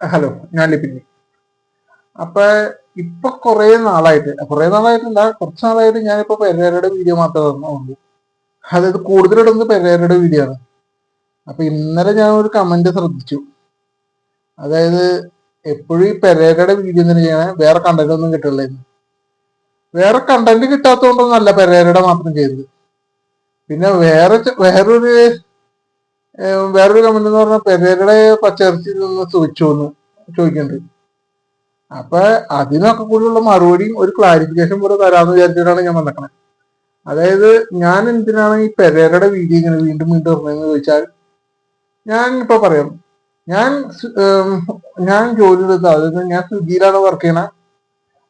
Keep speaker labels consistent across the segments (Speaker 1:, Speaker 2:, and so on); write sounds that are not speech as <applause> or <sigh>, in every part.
Speaker 1: Hello ഞാൻ ലിപിനി അപ്പൊ ഇപ്പൊ കുറെ നാളായിട്ട് കുറെ നാളായിട്ടില്ല കുറച്ച് നാളായിട്ട് ഞാനിപ്പോ പെരേരയുടെ വീഡിയോ മാത്രമേ തന്നുള്ളൂ അതായത് കൂടുതലിടുന്നത് പെരേരയുടെ വീഡിയോ ആണ്. അപ്പൊ ഇന്നലെ ഞാൻ ഒരു കമന്റ് ശ്രദ്ധിച്ചു. അതായത് എപ്പോഴും ഈ പെരേരയുടെ വീഡിയോ തന്നെ ചെയ്യണേ വേറെ കണ്ടന്റ് ഒന്നും കിട്ടില്ലായിരുന്നു വേറെ കണ്ടന്റ് കിട്ടാത്തതുകൊണ്ടൊന്നല്ല പെരേരയുടെ മാത്രം ചെയ്തത്. പിന്നെ വേറെ വേറൊരു വേറൊരു കമന്റ് എന്ന് പറഞ്ഞാൽ പെരേരയുടെ പച്ചയിറച്ചി നിന്ന് ചോദിച്ചു എന്ന് ചോദിക്കുന്നുണ്ട് അപ്പൊ അതിനൊക്കെ കൂടിയുള്ള മറുപടിയും ഒരു ക്ലാരിഫിക്കേഷൻ പോലെ തരാമെന്ന് വിചാരിച്ചിട്ടാണ് ഞാൻ വന്നേക്കണേ. അതായത് ഞാൻ എന്തിനാണ് ഈ പെരേരയുടെ വീഡിയോ ഇങ്ങനെ വീണ്ടും വീണ്ടും ഇടുന്നതെന്ന് ചോദിച്ചാൽ ഞാൻ ഇപ്പൊ പറയാം. ഞാൻ ഞാൻ ജോലി എടുത്ത അതായത് ഞാൻ സ്വിഗ്ഗിയിലാണ് വർക്ക് ചെയ്യണ.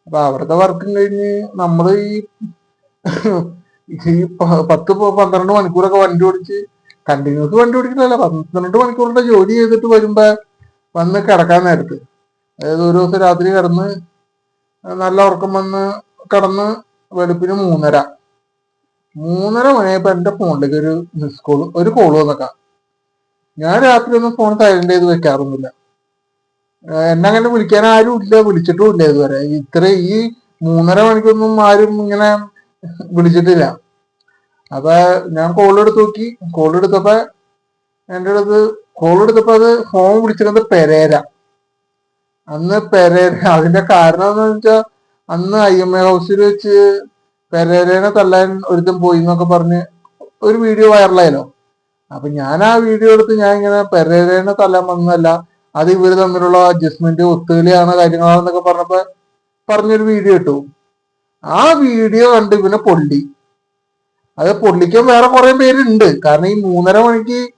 Speaker 1: അപ്പൊ അവിടുത്തെ വർക്കും കഴിഞ്ഞ് നമ്മൾ ഈ പത്ത് പന്ത്രണ്ട് മണിക്കൂറൊക്കെ വണ്ടി ഓടിച്ച് കണ്ടിന്യൂസ് വണ്ടി ഓടിക്കില്ലല്ല പന്ത്രണ്ട് മണിക്കൂറിന്റെ ജോലി ചെയ്തിട്ട് വരുമ്പോ വന്ന് കിടക്കാൻ നേരത്ത്. അതായത് ഒരു ദിവസം രാത്രി കിടന്ന് നല്ല ഉറക്കം വന്ന് കിടന്ന് വെളുപ്പിന് മൂന്നര. മൂന്നര മണിയായപ്പോ എന്റെ ഫോണിലേക്ക് ഒരു മിസ് കോൾ ഒരു കോൾ വന്നേക്കാം. ഞാൻ രാത്രി ഒന്നും ഫോൺ സൈലന്റ് ചെയ്ത് വെക്കാറൊന്നുമില്ല. എന്നെ അങ്ങനെ വിളിക്കാൻ ആരും ഇല്ല വിളിച്ചിട്ടും ഇല്ല ഇതുവരെ. ഇത്ര ഈ മൂന്നര മണിക്കൊന്നും ആരും ഇങ്ങനെ വിളിച്ചിട്ടില്ല. അപ്പൊ ഞാൻ കോൾ എടുത്ത് നോക്കി. കോൾ എടുത്തപ്പോ എന്റെ അടുത്ത് കോൾ എടുത്തപ്പോ അത് ഫോൺ വിളിച്ചിരുന്നത് പെരേര. അന്ന് പെരേര <laughs> അതിന്റെ കാരണം എന്ന് വെച്ചാൽ അന്ന് ഐ എം എ ഹൗസിൽ വെച്ച് പെരേരനെ തല്ലാൻ ഒരുത്തൻ പോയി എന്നൊക്കെ പറഞ്ഞ് ഒരു വീഡിയോ വൈറലായല്ലോ അപ്പൊ ഞാൻ ആ വീഡിയോ എടുത്ത് ഞാൻ ഇങ്ങനെ പെരേരനെ തല്ലാൻ വന്നതല്ല അത് ഇവർ തമ്മിലുള്ള അഡ്ജസ്റ്റ്മെന്റ് ഒത്തുകളിയാണ് കാര്യങ്ങളാണെന്നൊക്കെ പറഞ്ഞപ്പോ പറഞ്ഞൊരു വീഡിയോ ഇട്ടു. ആ വീഡിയോ കണ്ട് ഇവനെ പൊള്ളി. അത് പൊള്ളിക്കാൻ വേറെ കുറെ പേരുണ്ട്. കാരണം ഈ മൂന്നര മണിക്ക്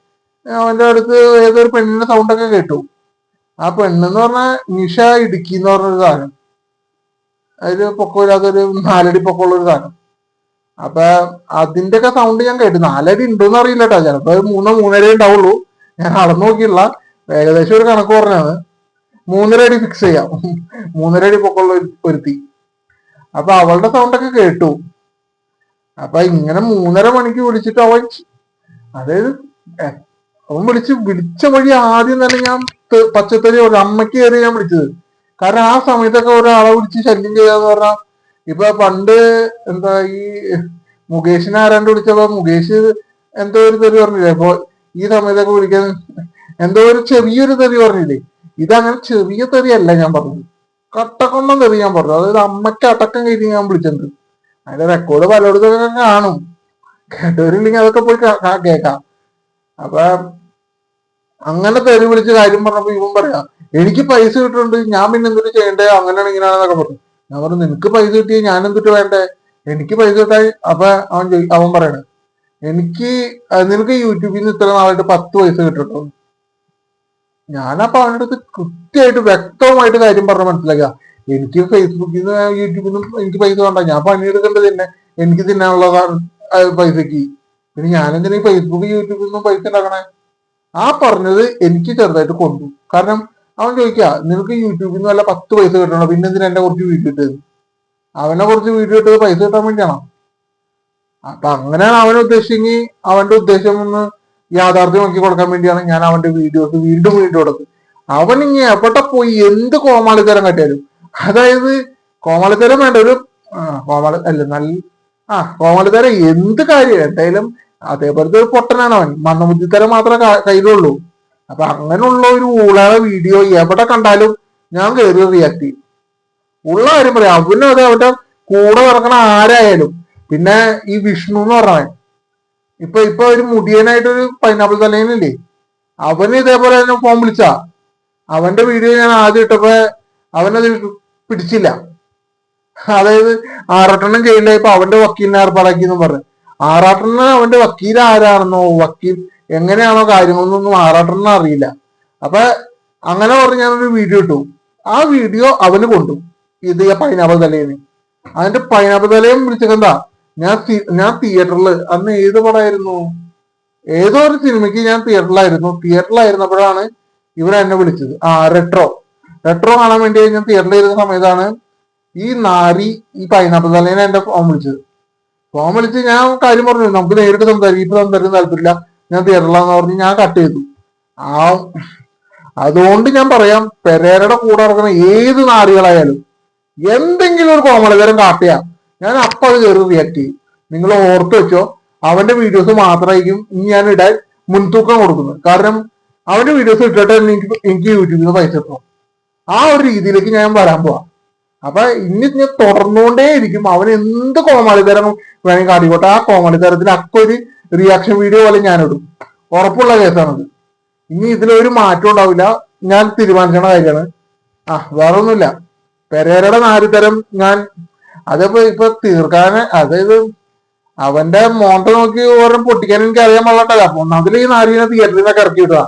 Speaker 1: അവന്റെ അടുത്ത് ഏതൊരു പെണ്ണിന്റെ സൗണ്ട് ഒക്കെ കേട്ടു. ആ പെണ്ണെന്ന് പറഞ്ഞാൽ നിഷ ഇടുക്കി എന്ന് പറഞ്ഞൊരു സാധനം. അതിൽ പൊക്കമില്ലാത്തൊരു നാലടി പൊക്കമുള്ള ഒരു സാധനം. അപ്പൊ അതിന്റെ ഒക്കെ സൗണ്ട് ഞാൻ കേട്ടു. നാലടി ഉണ്ടോന്ന് അറിയില്ല കേട്ടോ ചിലപ്പോ മൂന്നോ മൂന്നര ഉണ്ടാവുള്ളൂ. ഞാൻ അളന്നു നോക്കിയില്ല ഏകദേശം ഒരു കണക്ക് പറഞ്ഞാണ് മൂന്നര അടി ഫിക്സ് ചെയ്യാം. മൂന്നര അടി പൊക്കമുള്ള ഒരു- ഒരുത്തി. അപ്പൊ അവളുടെ സൗണ്ട് ഒക്കെ കേട്ടു. അപ്പൊ ഇങ്ങനെ മൂന്നര മണിക്ക് വിളിച്ചിട്ട് അവൻ അതായത് അവൻ വിളിച്ച് വിളിച്ച വഴി ആദ്യം തന്നെ ഞാൻ പച്ചത്തരി ഒരു അമ്മയ്ക്ക് കയറി ഞാൻ വിളിച്ചത്. കാരണം ആ സമയത്തൊക്കെ ഒരാളെ വിളിച്ച് ശല്യം ചെയ്യാന്ന് പറഞ്ഞാൽ ഇപ്പൊ പണ്ട് എന്താ ഈ മുകേഷിനെ ആരാണ്ട് വിളിച്ചപ്പോ മുകേഷ് എന്തോ ഒരു തെറി പറഞ്ഞില്ലേ? അപ്പൊ ഈ സമയത്തൊക്കെ വിളിക്കാൻ എന്തോ ഒരു ചെറിയൊരു തെറി പറഞ്ഞില്ലേ? ഇതങ്ങനെ ചെറിയ തെറിയല്ല ഞാൻ പറഞ്ഞത്. കട്ടക്കൊണ്ടം തെറി ഞാൻ പറഞ്ഞു. അതായത് അമ്മയ്ക്ക് അടക്കം കയറ്റി ഞാൻ വിളിച്ചിട്ടുണ്ട് അതിന്റെ റെക്കോർഡ് പലയിടത്തൊക്കെ കാണും. കേട്ടവരില്ലെങ്കിൽ അതൊക്കെ പോയി കേൾക്കാം. അപ്പൊ അങ്ങനെ പേര് വിളിച്ച് കാര്യം പറഞ്ഞപ്പോ ഇവൻ പറയാം എനിക്ക് പൈസ കിട്ടുന്നുണ്ട് ഞാൻ പിന്നെ എന്തിട്ട് ചെയ്യണ്ടേ? അങ്ങനെയാണ് ഇങ്ങനെയാണെന്നൊക്കെ പറഞ്ഞു. ഞാൻ പറഞ്ഞു നിനക്ക് പൈസ കിട്ടിയ ഞാൻ എന്തിട്ട് വേണ്ടേ? എനിക്ക് പൈസ കിട്ടായി അപ്പൊ അവൻ അവൻ പറയണേ എനിക്ക് നിനക്ക് യൂട്യൂബിൽ നിന്ന് ഇത്ര നാളായിട്ട് പത്ത് പൈസ കിട്ടുന്നുണ്ടോ ഞാനപ്പോ അവന്റെ അടുത്ത് കൃത്യമായിട്ട് വ്യക്തമായിട്ട് കാര്യം പറഞ്ഞ് മനസ്സിലാക്കുക എനിക്ക് ഫേസ്ബുക്കിൽ നിന്ന് യൂട്യൂബിൽ നിന്ന് എനിക്ക് പൈസ വേണ്ട. ഞാൻ പണിയെടുക്കേണ്ടത് തന്നെ. എനിക്ക് തിന്നാനുള്ളതാണ് പൈസക്ക്. പിന്നെ ഞാനെന്തിനാ ഈ ഫേസ്ബുക്ക് യൂട്യൂബിൽ നിന്നും പൈസ ഉണ്ടാക്കണേ? ആ പറഞ്ഞത് എനിക്ക് ചെറുതായിട്ട് കൊണ്ടു. കാരണം അവൻ ചോദിക്കുക നിനക്ക് യൂട്യൂബിൽ നിന്ന് വല്ല പത്ത് പൈസ കിട്ടണോ? പിന്നെ എന്തിനാ എന്നെ കുറച്ച് വീഡിയോ ഇട്ടത്? അവനെ കുറച്ച് വീഡിയോ ഇട്ടത് പൈസ കിട്ടാൻ വേണ്ടിയാണോ? അപ്പൊ അങ്ങനെയാണ് അവനെ ഉദ്ദേശിച്ചെങ്കിൽ അവന്റെ ഉദ്ദേശം ഒന്ന് യാഥാർത്ഥ്യമാക്കി കൊടുക്കാൻ വേണ്ടിയാണ് ഞാൻ അവന്റെ വീഡിയോസ് വീണ്ടും വീണ്ടും കൊടുത്തത്. അവൻ ഇങ്ങനെ എവിടെ പോയി എന്ത് കോമാളിത്തരം കാട്ടിയാലും അതായത് കോമാളിത്തരം വേണ്ട ഒരു കോമാളി അല്ല നല്ല ആ കോമാളിത്തരം എന്ത് കാര്യം? എന്തായാലും അതേപോലത്തെ ഒരു പൊട്ടനാണ് അവൻ. മന്ദബുദ്ധിത്തരം മാത്രമേ കയ്യിലുള്ളൂ. അപ്പൊ അങ്ങനെയുള്ള ഒരു ഊളയുടെ വീഡിയോ എവിടെ കണ്ടാലും ഞാൻ കയറി റിയാക്ട് ചെയ്യും ഉള്ള കാര്യം പറയാം. അവനും അത് അവന്റെ കൂടെ നടക്കണ ആരായാലും. പിന്നെ ഈ വിഷ്ണു എന്ന് പറഞ്ഞവൻ. ഇപ്പൊ ഇപ്പൊ ഒരു മുടിയനായിട്ടൊരു പൈനാപ്പിൾ തലേനില്ലേ? അവന് ഇതേപോലെ തന്നെ ഫോൺ വിളിച്ച. അവന്റെ വീഡിയോ ഞാൻ ആദ്യം ഇട്ടപ്പോ അവനത് പിടിച്ചില്ല. അതായത് ആറാട്ടെണ്ണം ചെയ്യണ്ടായപ്പോ അവന്റെ വക്കീലിനെ ഏർപ്പാടാക്കി എന്ന് പറഞ്ഞു. ആറാട്ടെണ്ണ അവന്റെ വക്കീൽ ആരാണെന്നോ വക്കീൽ എങ്ങനെയാണോ കാര്യങ്ങളൊന്നും ആറാട്ടെണ്ണ അറിയില്ല. അപ്പൊ അങ്ങനെ പറഞ്ഞ് ഞാനൊരു വീഡിയോ ഇട്ടു. ആ വീഡിയോ അവന് കൊണ്ടു. ഇത് പൈനാപ്പിൾ തലേന്ന്. അതിന്റെ പൈനാപ്പിൾ തലയും വിളിച്ചെന്താ ഞാൻ ഞാൻ തിയേറ്ററിൽ അന്ന് ഏത് പടമായിരുന്നു ഏതോ ഒരു സിനിമയ്ക്ക് ഞാൻ തിയേറ്ററിലായിരുന്നു തിയേറ്ററിലായിരുന്നപ്പോഴാണ് ഇവരെന്നെ വിളിച്ചത്. ആ റെട്രോ റെട്രോ കാണാൻ വേണ്ടി ഞാൻ തിയേറ്ററിൽ ഇരുന്ന സമയത്താണ് ഈ നാരി ഈ പൈനാപ്പിൾ തലേനെ എന്റെ ഫോൺ വിളിച്ചത്. ഫോൺ വിളിച്ച് ഞാൻ കാര്യം പറഞ്ഞു നമുക്ക് നേരിട്ട് സംസാരിക്കും. ഇപ്പൊ സംസാരിക്കാൻ താല്പര്യമില്ല. ഞാൻ തിയേറ്ററിലാന്ന് പറഞ്ഞ് ഞാൻ കട്ട് ചെയ്തു. ആ അതുകൊണ്ട് ഞാൻ പറയാം പെരേരയുടെ കൂടെ ഇറങ്ങുന്ന ഏത് നാരികളായാലും എന്തെങ്കിലും ഒരു കോമളിതരം കാട്ടിയ ഞാൻ അപ്പൊ അത് കയറി റിയാക്ട് ചെയ്യും. നിങ്ങൾ ഓർത്ത് വെച്ചോ അവന്റെ വീഡിയോസ് മാത്രമായിരിക്കും ഇനി ഞാൻ ഇടാൻ മുൻതൂക്കം കൊടുക്കുന്നത്. കാരണം അവന്റെ വീഡിയോസ് ഇട്ടിട്ട് എനിക്ക് എനിക്ക് യൂട്യൂബിൽ നിന്ന് പൈസ കിട്ടും. ആ ഒരു രീതിയിലേക്ക് ഞാൻ വരാൻ പോവാ. അപ്പൊ ഇനി ഞാൻ തുടർന്നുകൊണ്ടേ ഇരിക്കും അവൻ എന്ത് കോമാളിത്തരം വേണമെങ്കിൽ കാട്ടിക്കോട്ടെ. ആ കോമാളിത്തരത്തിന് തരത്തിൽ ഒരു റിയാക്ഷൻ വീഡിയോ പോലെ ഞാൻ ഇടും ഉറപ്പുള്ള കേസാണത്. ഇനി ഇതിലൊരു മാറ്റം ഉണ്ടാവില്ല. ഞാൻ തീരുമാനിക്കണ കാര്യമാണ്. ആ വേറെ ഒന്നുമില്ല പെരേരയുടെ നാലുതരം ഞാൻ അതിപ്പോ ഇപ്പൊ തീർക്കാൻ അതായത് അവന്റെ മോണ്ട നോക്കി ഓരോ പൊട്ടിക്കാൻ എനിക്ക് അറിയാൻ പാടില്ല അപ്പൊ ഒന്നാമതിൽ ഈ നാലിനെ തിയേറ്ററിൽ നിന്നൊക്കെ ഇറക്കി വിടുക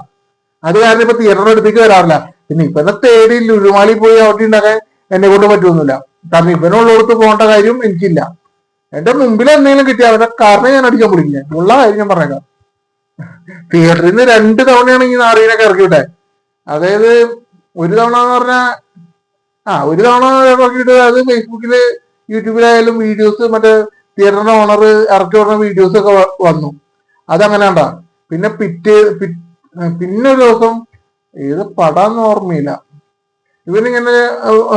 Speaker 1: അത് കാരണം ഇപ്പൊ തിയേറ്ററിന്റെ അടുത്തേക്ക് വരാറില്ല. പിന്നെ ഇപ്പത്തെ തേടി ലുരുമാലി പോയി അവിടെ ഉണ്ടാക്കാൻ എന്നെ കൊണ്ട് പറ്റുമൊന്നുമില്ല കാരണം ഇവനുള്ളിടത്ത് പോകേണ്ട കാര്യം എനിക്കില്ല. എന്റെ മുമ്പിൽ എന്തെങ്കിലും കിട്ടിയ അവരുടെ കാരണം ഞാൻ അടിക്കാൻ പിടിക്കില്ല ഉള്ള കാര്യം ഞാൻ പറഞ്ഞേക്കാം. തിയേറ്ററിൽ നിന്ന് രണ്ട് തവണയാണ് ഈ നാറീനെ ഇറക്കി വിട്ടെ അതായത് ഒരു തവണ എന്ന് പറഞ്ഞാൽ ആ ഒരു തവണ ഇറക്കിയിട്ട് അത് ഫേസ്ബുക്കിൽ യൂട്യൂബിലായാലും വീഡിയോസ് മറ്റേ തിയേറ്ററിന്റെ ഓണർ ഇറക്കി വിടുന്ന വീഡിയോസ് ഒക്കെ വന്നു. അതങ്ങനെ ഉണ്ടാ പിന്നെ പിറ്റേ പിന്നെ ഒരു ദിവസം ഏത് പടാന്ന് ഓർമ്മയില്ല. ഇവനിങ്ങനെ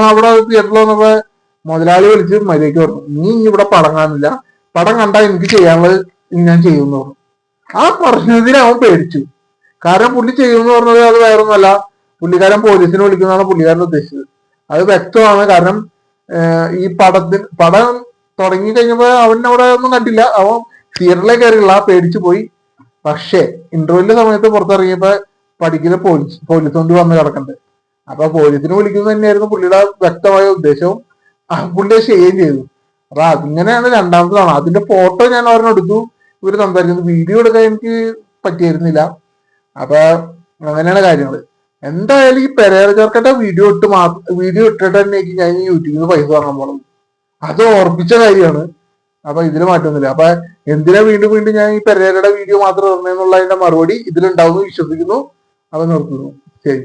Speaker 1: അവിടെ തിയേറ്ററിൽ വന്നപ്പോ മുതലാളി വിളിച്ച് മര്യാദയ്ക്ക് പറഞ്ഞു നീ ഇനി ഇവിടെ പടം കാണില്ല പടം കണ്ടാൽ എനിക്ക് ചെയ്യാനുള്ളത് ഞാൻ ചെയ്യുമെന്ന് പറഞ്ഞു. ആ പറഞ്ഞതിന് അവൻ പേടിച്ചു. കാരണം പുള്ളി ചെയ്യുമെന്ന് പറഞ്ഞത് അത് വേറൊന്നുമല്ല. പുള്ളിക്കാരൻ പോലീസിനെ വിളിക്കുന്നതാണ് പുള്ളിക്കാരൻ ഉദ്ദേശിച്ചത്. അത് വ്യക്തമാണ്. കാരണം ഈ പടത്തിന് പടം തുടങ്ങി കഴിഞ്ഞപ്പോ അവൻ അവിടെ ഒന്നും കണ്ടില്ല. അവൻ തിയേറ്ററിലേക്ക് കയറിയില്ല. പേടിച്ചു പോയി. പക്ഷേ ഇന്റർവ്യൂവിന്റെ സമയത്ത് പുറത്തിറങ്ങിയപ്പോ പഠിക്കുന്ന പോലീസ് പോലീസ് കൊണ്ട് വന്ന് കിടക്കണ്ടേ. അപ്പൊ പോലീസിനെ വിളിക്കുന്നത് തന്നെയായിരുന്നു പുള്ളിയുടെ വ്യക്തമായ ഉദ്ദേശവും ആ പുള്ളി ഷെയ്യും ചെയ്തു. അപ്പൊ അതിങ്ങനെയാണ് രണ്ടാമത്തെ തവണ അതിന്റെ ഫോട്ടോ ഞാൻ അവരെടുത്തു ഇവർ സംസാരിക്കുന്നത് വീഡിയോ എടുക്കാൻ എനിക്ക് പറ്റിയിരുന്നില്ല. അപ്പൊ അങ്ങനെയാണ് കാര്യങ്ങൾ എന്തായാലും ഈ പെരേര ചേർക്കട്ടെ വീഡിയോ ഇട്ട് മാത്രം വീഡിയോ ഇട്ടിട്ട് തന്നെ ഞാൻ യൂട്യൂബിൽ നിന്ന് പൈസ വാങ്ങാൻ പോകണം അത് ഓർപ്പിച്ച കാര്യമാണ്. അപ്പൊ ഇതിൽ മാറ്റൊന്നുമില്ല. അപ്പൊ എന്തിനാ വീണ്ടും വീണ്ടും ഞാൻ ഈ പെരേരയുടെ വീഡിയോ മാത്രം ഇടുന്നതെന്നുള്ളതിന്റെ മറുപടി ഇതിലുണ്ടാവുമെന്ന് വിശ്വസിക്കുന്നു. അപ്പൊ നിർത്തുന്നു ശരി